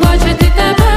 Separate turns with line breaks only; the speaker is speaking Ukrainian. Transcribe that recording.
побачити тебе.